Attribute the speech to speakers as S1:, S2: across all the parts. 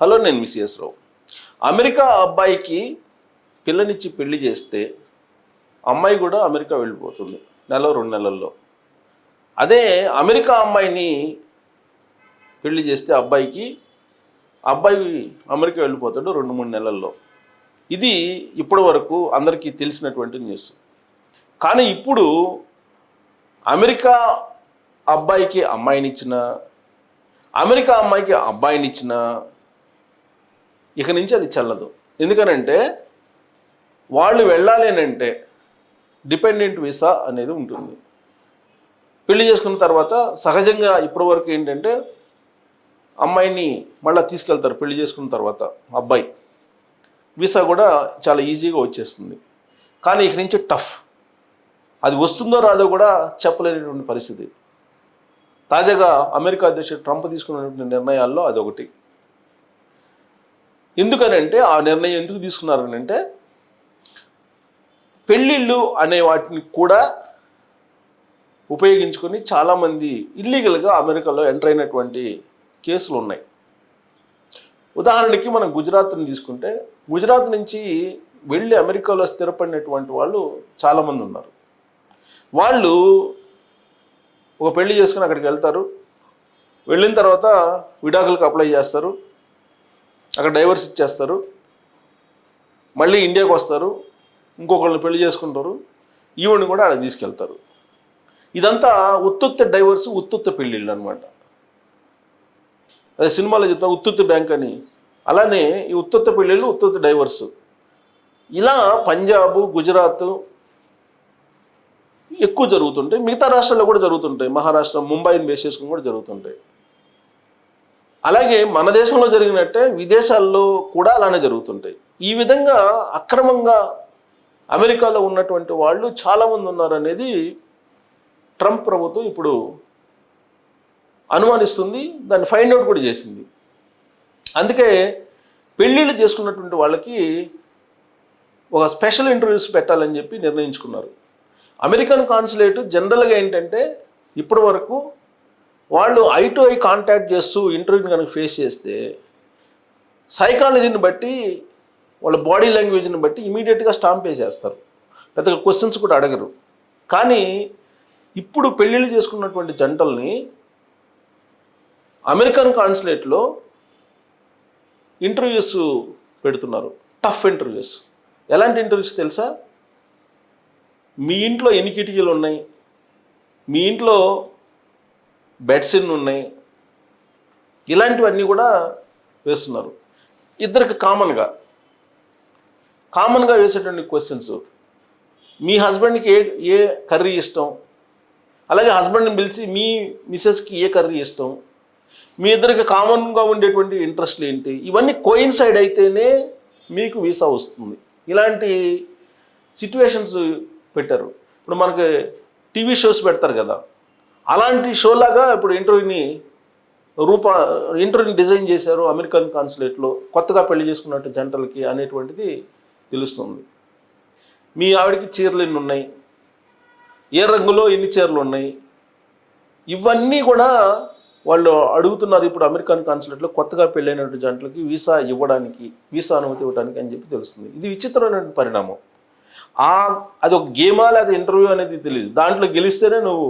S1: Hello నేను మిస్ఎస్ రావు. America అబ్బాయికి పిల్లనిచ్చి పెళ్ళి చేస్తే అమ్మాయి కూడా అమెరికా వెళ్ళిపోతుంది నెల రెండు నెలల్లో. అదే అమెరికా అమ్మాయిని పెళ్ళి చేస్తే అబ్బాయికి అబ్బాయి అమెరికా వెళ్ళిపోతాడు రెండు మూడు నెలల్లో. ఇది ఇప్పటి వరకు అందరికీ తెలిసినటువంటి న్యూస్. కానీ ఇప్పుడు అమెరికా అబ్బాయికి అమ్మాయినిచ్చిన అమెరికా అమ్మాయికి అబ్బాయినిచ్చిన ఇక నుంచి అది చల్లదు. ఎందుకనంటే వాళ్ళు వెళ్ళాలి అని అంటే డిపెండెంట్ వీసా అనేది ఉంటుంది. పెళ్ళి చేసుకున్న తర్వాత సహజంగా ఇప్పటి వరకు ఏంటంటే అమ్మాయిని మళ్ళీ తీసుకెళ్తారు పెళ్ళి చేసుకున్న తర్వాత అబ్బాయి. వీసా కూడా చాలా ఈజీగా వచ్చేస్తుంది. కానీ ఇక నుంచి టఫ్. అది వస్తుందో రాదో కూడా చెప్పలేనటువంటి పరిస్థితి. తాజాగా అమెరికా అధ్యక్షుడు ట్రంప్ తీసుకున్నటువంటి నిర్ణయాల్లో అదొకటి. ఎందుకనంటే ఆ నిర్ణయం ఎందుకు తీసుకున్నారని అంటే పెళ్ళిళ్ళు అనే వాటిని కూడా ఉపయోగించుకొని చాలామంది ఇల్లీగల్గా అమెరికాలో ఎంటర్ అయినటువంటి కేసులు ఉన్నాయి. ఉదాహరణకి మనం గుజరాత్ని తీసుకుంటే గుజరాత్ నుంచి వెళ్ళి అమెరికాలో స్థిరపడినటువంటి వాళ్ళు చాలామంది ఉన్నారు. వాళ్ళు ఒక పెళ్ళి చేసుకుని అక్కడికి వెళ్తారు. వెళ్ళిన తర్వాత విడాకులకు అప్లై చేస్తారు. అక్కడ డైవర్స్ ఇచ్చేస్తారు. మళ్ళీ ఇండియాకి వస్తారు. ఇంకొకళ్ళని పెళ్ళి చేసుకుంటారు. ఈవిని కూడా ఆడ తీసుకెళ్తారు. ఇదంతా ఉత్తుత్త డైవర్స్ ఉత్తుత్త పెళ్ళిళ్ళు అనమాట అదే సినిమాలో చెప్తా ఉత్తుత్త బ్యాంక్ అని. అలానే ఈ ఉత్తుత్త పెళ్ళిళ్ళు ఉత్తుత్త డైవర్స్. ఇలా పంజాబ్ గుజరాత్ ఎక్కువ జరుగుతుంటాయి. మిగతా రాష్ట్రాల్లో కూడా జరుగుతుంటాయి. మహారాష్ట్ర ముంబైని బేస్ చేసుకుని కూడా జరుగుతుంటాయి. అలాగే మన దేశంలో జరిగినట్టే విదేశాల్లో కూడా అలానే జరుగుతుంటాయి. ఈ విధంగా అక్రమంగా అమెరికాలో ఉన్నటువంటి వాళ్ళు చాలామంది ఉన్నారనేది ట్రంప్ ప్రభుత్వం ఇప్పుడు అనుమానిస్తుంది దాన్ని ఫైండ్ అవుట్ కూడా చేసింది. అందుకే పెళ్ళిళ్ళు చేసుకున్నటువంటి వాళ్ళకి ఒక స్పెషల్ ఇంటర్వ్యూస్ పెట్టాలని చెప్పి నిర్ణయించుకున్నారు. అమెరికన్ కాన్సులేట్ జనరల్గా ఏంటంటే ఇప్పటి వరకు వాళ్ళు ఐ టు ఐ కాంటాక్ట్ చేస్తూ ఇంటర్వ్యూని కనుక ఫేస్ చేస్తే సైకాలజీని బట్టి వాళ్ళ బాడీ లాంగ్వేజ్ని బట్టి ఇమీడియట్గా స్టాంప్ వేసేస్తారు. పెద్దగా క్వశ్చన్స్ కూడా అడగరు. కానీ ఇప్పుడు పెళ్ళిళ్ళు చేసుకున్నటువంటి జంటల్ని అమెరికన్ కాన్సులేట్లో ఇంటర్వ్యూస్ పెడుతున్నారు. టఫ్ ఇంటర్వ్యూస్ ఎలాంటి ఇంటర్వ్యూస్ తెలుసా? మీ ఇంట్లో ఎన్ని కిటికీలు ఉన్నాయి? మీ ఇంట్లో బెడ్సిన్ ఉన్నాయి? ఇలాంటివన్నీ కూడా వేస్తున్నారు. ఇద్దరికి కామన్గా కామన్గా వేసేటువంటి క్వశ్చన్స్ మీ హస్బెండ్కి ఏ ఏ కర్రీ ఇష్టం? అలాగే హస్బెండ్ని పిలిచి మీ మిసెస్కి ఏ కర్రీ ఇష్టం? మీ ఇద్దరికి కామన్గా ఉండేటువంటి ఇంట్రెస్ట్లు ఏంటి? ఇవన్నీ కోయిన్సైడ్ అయితేనే మీకు వీసా వస్తుంది. ఇలాంటి సిట్యువేషన్స్ పెట్టారు. ఇప్పుడు మనకి టీవీ షోస్ పెడతారు కదా? అలాంటి షోలాగా ఇప్పుడు ఇంటర్వ్యూని రూప ఇంటర్వ్యూని డిజైన్ చేశారు అమెరికన్ కాన్సులేట్లో కొత్తగా పెళ్ళి చేసుకున్నట్టు జంటలకి అనేటువంటిది తెలుస్తుంది. మీ ఆవిడకి చీరలు ఎన్ని ఉన్నాయి? ఏ రంగులో ఎన్ని చీరలు ఉన్నాయి? ఇవన్నీ కూడా వాళ్ళు అడుగుతున్నారు ఇప్పుడు అమెరికన్ కాన్సులేట్లో కొత్తగా పెళ్ళైనటువంటి జంటలకి వీసా ఇవ్వడానికి వీసా అనుమతి ఇవ్వడానికి అని చెప్పి తెలుస్తుంది. ఇది విచిత్రమైన పరిణామం. అది ఒక గేమా లేదా ఇంటర్వ్యూ అనేది తెలియదు దాంట్లో గెలిస్తేనే నువ్వు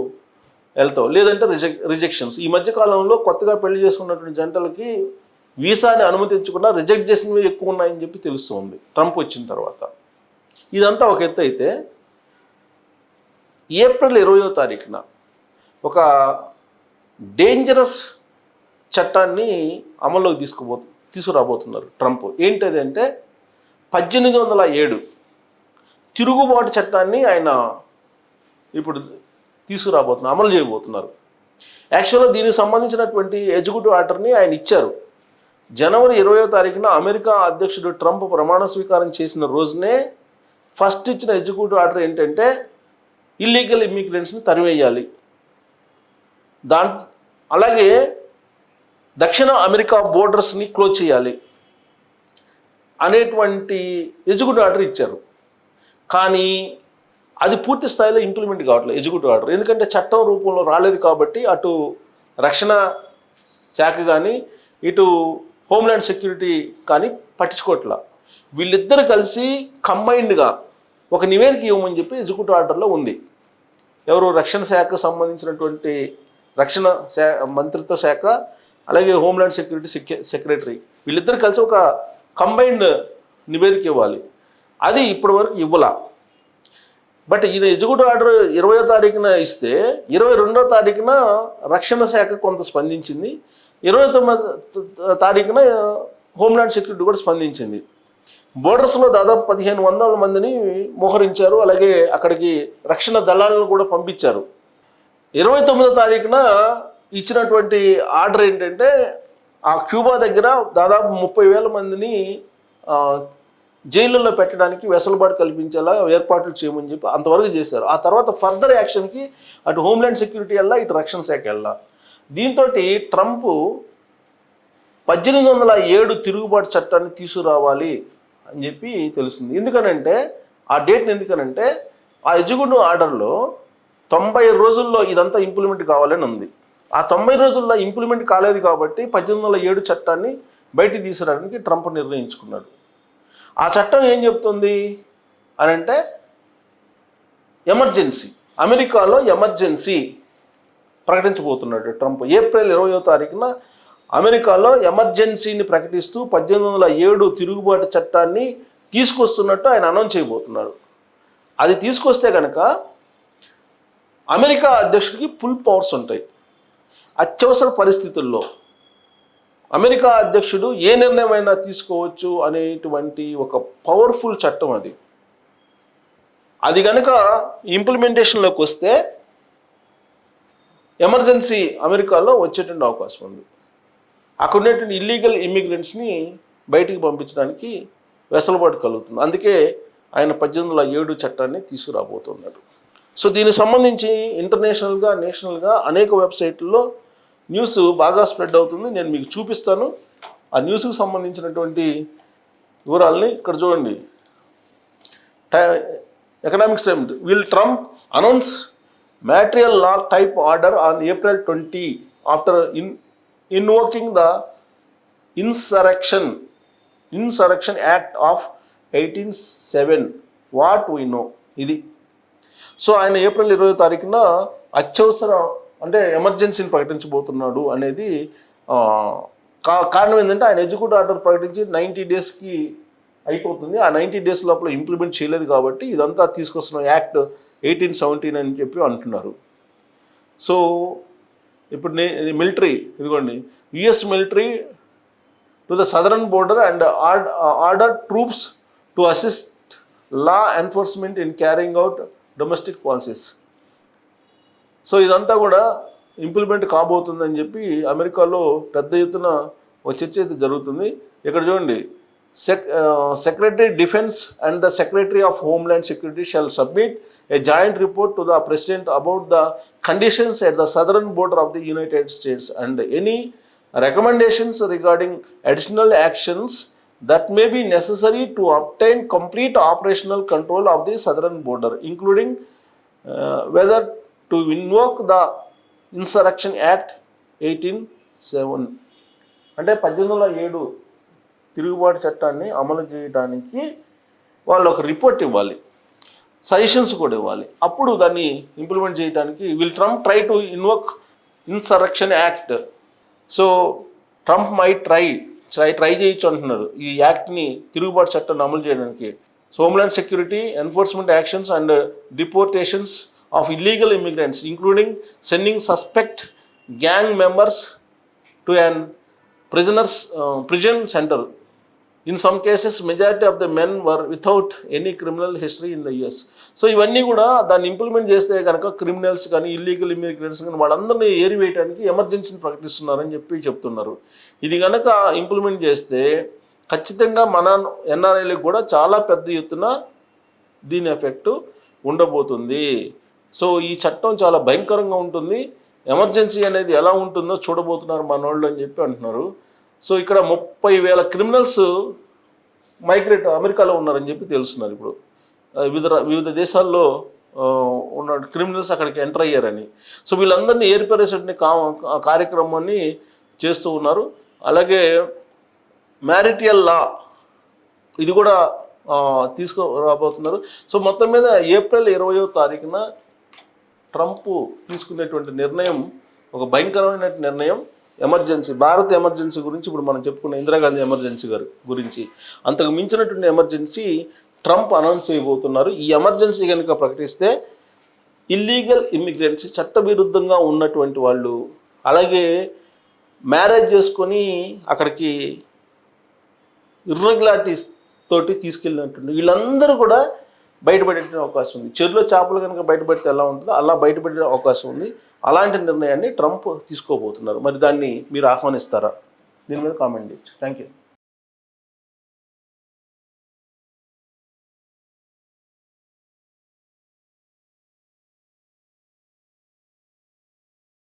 S1: వెళ్తావు. లేదంటే రిజెక్ రిజెక్షన్స్. ఈ మధ్య కాలంలో కొత్తగా పెళ్ళి చేసుకున్నటువంటి జంటలకి వీసాని అనుమతించకుండా రిజెక్ట్ చేసినవి ఎక్కువ ఉన్నాయని చెప్పి తెలుస్తుంది. ట్రంప్ వచ్చిన తర్వాత. ఇదంతా ఒక ఎత్తు అయితే ఏప్రిల్ ఇరవయో తారీఖున ఒక డేంజరస్ చట్టాన్ని అమల్లోకి తీసుకుపో తీసుకురాబోతున్నారు ట్రంప్. ఏంటది అంటే పద్దెనిమిది వందల ఏడు తిరుగుబాటు చట్టాన్ని ఆయన ఇప్పుడు తీసుకురాబోతున్నారు అమలు చేయబోతున్నారు. యాక్చువల్గా దీనికి సంబంధించినటువంటి ఎగ్జిక్యూటివ్ ఆర్డర్ని ఆయన ఇచ్చారు. జనవరి ఇరవయో తారీఖున అమెరికా అధ్యక్షుడు ట్రంప్ ప్రమాణ స్వీకారం చేసిన రోజునే ఫస్ట్ ఇచ్చిన ఎగ్జిక్యూటివ్ ఆర్డర్ ఏంటంటే ఇల్లీగల్ ఇమ్మిగ్రెంట్స్ని తరివేయాలి దాంట్ అలాగే దక్షిణ అమెరికా బోర్డర్స్ని క్లోజ్ చేయాలి అనేటువంటి ఎగ్జిక్యూటివ్ ఆర్డర్ ఇచ్చారు. కానీ అది పూర్తి స్థాయిలో ఇంప్లిమెంట్ కావట్లేదు ఎగ్జిక్యూటివ్ ఆర్డర్ ఎందుకంటే చట్టం రూపంలో రాలేదు కాబట్టి అటు రక్షణ శాఖ కానీ ఇటు హోమ్ల్యాండ్ సెక్యూరిటీ కానీ పట్టించుకోవట్లా. వీళ్ళిద్దరు కలిసి కంబైన్డ్గా ఒక నివేదిక ఇవ్వమని చెప్పి ఎగ్జిక్యూటివ్ ఆర్డర్లో ఉంది. ఎవరు? రక్షణ శాఖకు సంబంధించినటువంటి రక్షణ మంత్రిత్వ శాఖ అలాగే హోమ్ల్యాండ్ సెక్యూరిటీ సెక్రటరీ వీళ్ళిద్దరు కలిసి ఒక కంబైన్డ్ నివేదిక ఇవ్వాలి. అది ఇప్పటివరకు ఇవ్వలా. బట్ ఈయన ఎగ్జిక్యూటివ్ ఆర్డర్ ఇరవయో తారీఖున ఇస్తే ఇరవై రెండో తారీఖున రక్షణ శాఖ కొంత స్పందించింది. ఇరవై తొమ్మిది తారీఖున హోమ్లాండ్ సెక్యూరిటీ కూడా స్పందించింది. బోర్డర్స్లో దాదాపు పదిహేను వందల మందిని మోహరించారు. అలాగే అక్కడికి రక్షణ దళాలను కూడా పంపించారు. ఇరవై తొమ్మిదో తారీఖున ఇచ్చినటువంటి ఆర్డర్ ఏంటంటే ఆ క్యూబా దగ్గర దాదాపు ముప్పై వేల మందిని జైళ్ళల్లో పెట్టడానికి వెసులుబాటు కల్పించేలా ఏర్పాట్లు చేయమని చెప్పి అంతవరకు చేశారు. ఆ తర్వాత ఫర్దర్ యాక్షన్కి అటు హోమ్ల్యాండ్ సెక్యూరిటీ వెళ్ళా ఇటు రక్షణ శాఖ వెళ్ళా దీంతో ట్రంప్ పద్దెనిమిది వందల ఏడు తిరుగుబాటు చట్టాన్ని తీసుకురావాలి అని చెప్పి తెలుస్తుంది ఎందుకనంటే ఆ డేట్ని ఎందుకనంటే ఆ ఎగ్జిక్యూటివ్ ఆర్డర్లో తొంభై రోజుల్లో ఇదంతా ఇంప్లిమెంట్ కావాలని ఉంది. ఆ తొంభై రోజుల్లో ఇంప్లిమెంట్ కాలేదు కాబట్టి పద్దెనిమిది వందల ఏడు చట్టాన్ని బయటికి తీసుకురావడానికి ట్రంప్ నిర్ణయించుకున్నాడు. ఆ చట్టం ఏం చెప్తుంది అని అంటే ఎమర్జెన్సీ. అమెరికాలో ఎమర్జెన్సీ ప్రకటించబోతున్నాడు ట్రంప్. ఏప్రిల్ ఇరవయో తారీఖున అమెరికాలో ఎమర్జెన్సీని ప్రకటిస్తూ పద్దెనిమిది వందల ఏడు తిరుగుబాటు చట్టాన్ని తీసుకొస్తున్నట్టు ఆయన అనౌన్స్ చేయబోతున్నాడు. అది తీసుకొస్తే కనుక అమెరికా అధ్యక్షుడికి ఫుల్ పవర్స్ ఉంటాయి. అత్యవసర పరిస్థితుల్లో అమెరికా అధ్యక్షుడు ఏ నిర్ణయమైనా తీసుకోవచ్చు అనేటువంటి ఒక పవర్ఫుల్ చట్టం అది. అది కనుక ఇంప్లిమెంటేషన్లోకి వస్తే ఎమర్జెన్సీ అమెరికాలో వచ్చేటువంటి అవకాశం ఉంది. అక్కడ ఉండేటువంటి ఇల్లీగల్ ఇమ్మిగ్రెంట్స్ని బయటికి పంపించడానికి వెసులుబాటు కలుగుతుంది. అందుకే ఆయన పద్దెనిమిది వందల ఏడు చట్టాన్ని తీసుకురాబోతున్నాడు. సో దీనికి సంబంధించి ఇంటర్నేషనల్గా నేషనల్గా అనేక వెబ్సైట్లలో న్యూస్ బాగా స్ప్రెడ్ అవుతుంది. నేను మీకు చూపిస్తాను. ఆ న్యూస్కి సంబంధించినటువంటి వివరాలని ఇక్కడ చూడండి. Economics time will Trump announce martial law type order on April twenty after in invoking the insurrection insurrection act of eighteen seven. What we know. ఇది. సో ఆయన ఏప్రిల్ ఇరవై తారీఖున అత్యవసర అంటే ఎమర్జెన్సీని ప్రకటించబోతున్నాడు అనేది కా- కారణం ఏంటంటే ఆయన ఎగ్జిక్యూటివ్ ఆర్డర్ ప్రకటించి నైంటీ డేస్కి అయిపోతుంది. ఆ నైంటీ డేస్ లోపల ఇంప్లిమెంట్ చేయలేదు కాబట్టి ఇదంతా తీసుకొస్తున్న యాక్ట్ ఎయిటీన్ సెవెంటీన్ అని చెప్పి అంటున్నారు. సో ఇప్పుడు మిలిటరీ ఇదిగోండి. US military to the southern border and order troops to assist law enforcement in carrying out domestic policies. So ఇదంతా కూడా ఇంప్లిమెంట్ కాబోతుందని చెప్పి అమెరికాలో పెద్ద ఎత్తున చర్చ అయితే జరుగుతుంది. ఇక్కడ చూడండి sec secretary defence and the secretary of homeland security shall submit a joint report to the president about the conditions at the southern border of the United States and any recommendations regarding additional actions that may be necessary to obtain complete operational control of the southern border, including uh, whether to invoke the insurrection act eighteen seven అంటే పద్దెనిమిది వందల ఏడు తిరుగుబాటు చట్టాన్ని అమలు చేయడానికి వాళ్ళు ఒక రిపోర్ట్ ఇవ్వాలి. సజెషన్స్ కూడా ఇవ్వాలి. అప్పుడు దాన్ని ఇంప్లిమెంట్ చేయడానికి will Trump try to invoke insurrection act so Trump my try try try చేయొచ్చు అంటున్నారు. ఈ యాక్ట్ని తిరుగుబాటు చట్టాన్ని అమలు చేయడానికి. So security enforcement actions and deportations of illegal immigrants including sending suspect gang members to an prisoners prison center in some cases majority of the men were without any criminal history in the US so ఇవన్నీ కూడా దాన్ని implement చేస్తే కనుక criminals కానీ illegal immigrants కానీ వాళ్ళందరినీ ఏరివేయడానికి ఎమర్జెన్సీని ప్రకటిస్తున్నారని చెప్పి చెప్తున్నారు. ఇది కనుక ఇంప్లిమెంట్ చేస్తే ఖచ్చితంగా మన ఎన్ఆర్ఐలకు కూడా చాలా పెద్ద ఎత్తున దీని ఎఫెక్ట్ ఉండబోతుంది. సో ఈ చట్టం చాలా భయంకరంగా ఉంటుంది. ఎమర్జెన్సీ అనేది ఎలా ఉంటుందో చూడబోతున్నారు మనోళ్ళు అని చెప్పి అంటున్నారు. సో ఇక్కడ ముప్పై వేల క్రిమినల్స్ మైగ్రేట్ అమెరికాలో ఉన్నారని చెప్పి తెలుస్తున్నారు ఇప్పుడు. వివిధ వివిధ దేశాల్లో ఉన్న క్రిమినల్స్ అక్కడికి ఎంటర్ అయ్యారని. సో వీళ్ళందరినీ ఏర్పరేసేటువంటి కా కార్యక్రమాన్ని చేస్తూ ఉన్నారు. అలాగే మ్యారిటియల్ లా ఇది కూడా తీసుకురాబోతున్నారు. సో మొత్తం మీద ఏప్రిల్ ఇరవయో తారీఖున ట్రంప్ తీసుకునేటువంటి నిర్ణయం ఒక భయంకరమైన నిర్ణయం ఎమర్జెన్సీ భారత్ ఎమర్జెన్సీ గురించి ఇప్పుడు మనం చెప్పుకున్న ఇందిరాగాంధీ ఎమర్జెన్సీ గారు గురించి. అంతకు మించినటువంటి ఎమర్జెన్సీ ట్రంప్ అనౌన్స్ చేయబోతున్నారు. ఈ ఎమర్జెన్సీ కనుక ప్రకటిస్తే ఇల్లీగల్ ఇమ్మిగ్రెంట్స్ చట్టవిరుద్ధంగా ఉన్నటువంటి వాళ్ళు అలాగే మ్యారేజ్ చేసుకొని అక్కడికి ఇర్రెగ్యులారిటీస్ తోటి తీసుకెళ్ళినట్టు వీళ్ళందరూ కూడా బయటపడే అవకాశం ఉంది. చెరులో చేపలు కనుక బయటపడితే ఎలా ఉంటుందో అలా బయటపడే అవకాశం ఉంది. అలాంటి నిర్ణయాన్ని ట్రంప్ తీసుకోబోతున్నారు. మరి దాన్ని మీరు ఆహ్వానిస్తారా? దీని మీద కామెంట్ చేయొచ్చు. Thank you